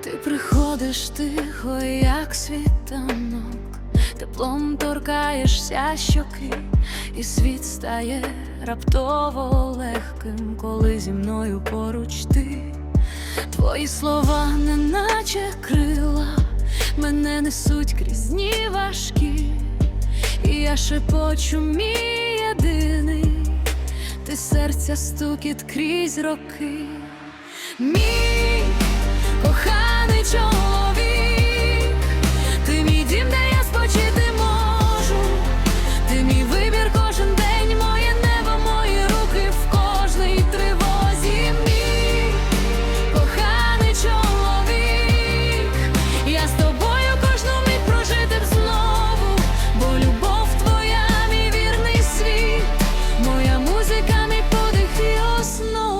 Ти приходиш тихо, як світанок, теплом торкаєшся щоки, і світ стає раптово легким, коли зі мною поруч ти. Твої слова, неначе крила, мене несуть крізь дні важкі, і я шепочу мій ти серця стукіт крізь роки. Мій